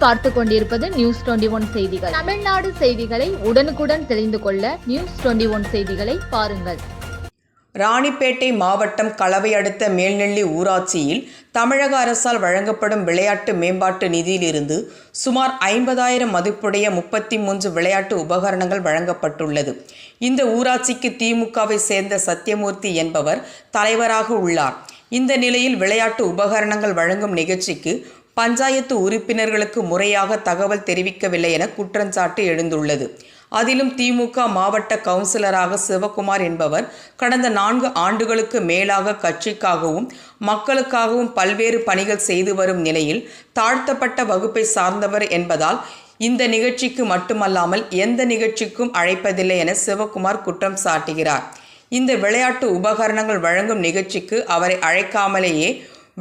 நீங்கள் பார்த்து கொண்டிருப்பது நியூஸ் டுவெண்டி ஒன் செய்திகள். தமிழ்நாடு செய்திகளை உடனுக்குடன் தெரிந்து கொள்ள நியூஸ் டுவெண்டி ஒன் செய்திகளை பாருங்கள். ராணிப்பேட்டை மாவட்டம் கலவை அடுத்த மேல்நெல்லி ஊராட்சியில் தமிழக அரசால் வழங்கப்படும் விளையாட்டு மேம்பாட்டு நிதியிலிருந்து சுமார் ஐம்பதாயிரம் மதிப்புடைய முப்பத்தி மூன்று விளையாட்டு உபகரணங்கள் வழங்கப்பட்டுள்ளது. இந்த ஊராட்சிக்கு திமுகவை சேர்ந்த சத்யமூர்த்தி என்பவர் தலைவராக உள்ளார். இந்த நிலையில் விளையாட்டு உபகரணங்கள் வழங்கும் நிகழ்ச்சிக்கு பஞ்சாயத்து உறுப்பினர்களுக்கு முறையாக தகவல் தெரிவிக்கவில்லை என குற்றஞ்சாட்டு எழுந்துள்ளது. அதிலும் திமுக மாவட்ட கவுன்சிலராக சிவகுமார் என்பவர் கடந்த நான்கு ஆண்டுகளுக்கு மேலாக கட்சிக்காகவும் மக்களுக்காகவும் பல்வேறு பணிகள் செய்து வரும் நிலையில் தாழ்த்தப்பட்ட வகுப்பை சார்ந்தவர் என்பதால் இந்த நிகழ்ச்சிக்கு மட்டுமல்லாமல் எந்த நிகழ்ச்சிக்கும் அழைப்பதில்லை என சிவகுமார் குற்றம் சாட்டுகிறார். இந்த விளையாட்டு உபகரணங்கள் வழங்கும் நிகழ்ச்சிக்கு அவரை அழைக்காமலேயே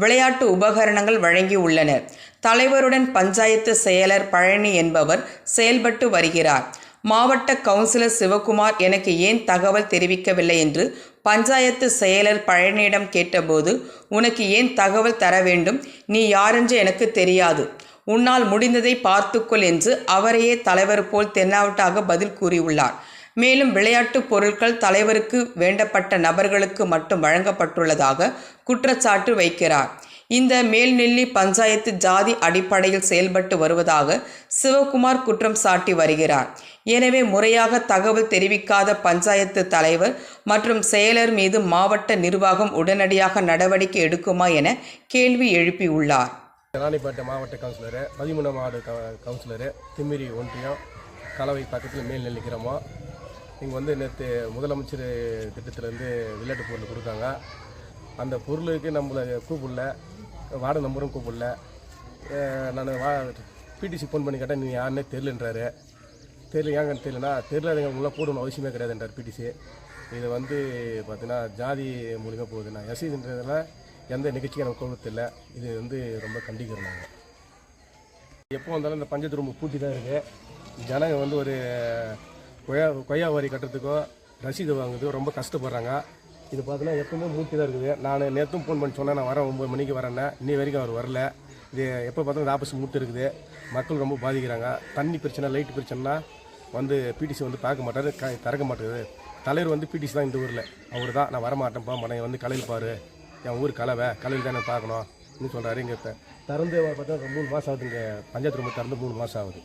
விளையாட்டு உபகரணங்கள் வழங்கியுள்ளனர் தலைவருடன் பஞ்சாயத்து செயலர் பழனி என்பவர் செயல்பட்டு வருகிறார். மாவட்ட கவுன்சிலர் சிவகுமார் எனக்கு ஏன் தகவல் தெரிவிக்கவில்லை என்று பஞ்சாயத்து செயலர் பழனியிடம் கேட்டபோது உனக்கு ஏன் தகவல் தர வேண்டும்? நீ யாரென்று எனக்கு தெரியாது. உன்னால் முடிந்ததை பார்த்துக்கொள் என்று அவரையே தலைவர் போல் தென்னாவட்டாக பதில் கூறியுள்ளார். மேலும் விளையாட்டுப் பொருட்கள் தலைவருக்கு வேண்டப்பட்ட நபர்களுக்கு மட்டும் வழங்கப்பட்டுள்ளதாக குற்றச்சாட்டு வைக்கிறார். இந்த மேல்நெல்லி பஞ்சாயத்து ஜாதி அடிப்படையில் செயல்பட்டு வருவதாக சிவகுமார் குற்றம் சாட்டி வருகிறார். எனவே முறையாக தகவல் தெரிவிக்காத பஞ்சாயத்து தலைவர் மற்றும் செயலர் மீது மாவட்ட நிர்வாகம் உடனடியாக நடவடிக்கை எடுக்குமா என கேள்வி எழுப்பியுள்ளார். ராணிப்பேட்டை மாவட்ட கவுன்சிலரு பதிமூணாம் மாவட்ட கவுன்சிலரு திமிரி ஒன்றியம் கலவை பக்கத்தில் மேல்நெல்லி கிராமம். இங்கே வந்து நேற்று முதலமைச்சர் திட்டத்திலேருந்து விளையாட்டு பொருள் கொடுத்தாங்க. அந்த பொருளுக்கு நம்மளை கூப்பிடல. வார்டு நம்பரும் கூப்பிடல. நான் வா பிடிசி ஃபோன் பண்ணி கேட்டேன் நீ யாருன்னே தெரிலன்றாரு தெரியல ஏங்கன்னு தெரியலனா தெரியாதவங்க உள்ள போடணும் அவசியமே கிடையாதுன்றார் பிடிசி இது வந்து பார்த்தீங்கன்னா ஜாதி மூலிமா போகுது. நான் எஸ்சின்றதுல எந்த நிகழ்ச்சிக்கும் நம்ம கொடுத்தில்ல இது வந்து ரொம்ப கண்டிக்கிறோம் நாங்கள் எப்போ வந்தாலும் இந்த பஞ்சத்து ரொம்ப பூட்டி தான் இருக்குது ஜனங்க வந்து ஒரு கொய்யா கொய்யா வரி கட்டுறதுக்கோ ரசீது வாங்குறதுக்கோ ரொம்ப கஷ்டப்படுறாங்க. இது பார்த்தீங்கன்னா எப்பவுமே மூட்டி தான் இருக்குது. நான் நேற்றும் ஃபோன் பண்ணி சொன்னேன் நான் வரேன் ஒம்பது மணிக்கு வரேன்னு இன்னி வரைக்கும் அவர் வரல. இது எப்போ பார்த்தாலும் ஆஃபீஸ் மூட்டு இருக்குது. மக்கள் ரொம்ப பாதிக்கிறாங்க. தண்ணி பிரச்சனை லைட் பிரச்சனைனா வந்து பிடிசி வந்து பார்க்க மாட்டாரு க திறக்க மாட்டேங்குது. தலைவர் வந்து பிடிசி தான் இந்த ஊரில். அவர் தான் நான் வரமாட்டேன் போக மாட்டேன் வந்து கலையில் பாரு. என் ஊர் கலவை கலையில் தானே பார்க்கணும். அப்படின்னு சொல்கிறாரு இங்கே திறந்து பார்த்தா மூணு மாதம் ஆகுது இங்கே. பஞ்சாயத்து ரொம்ப திறந்து மூணு மாதம் ஆகுது.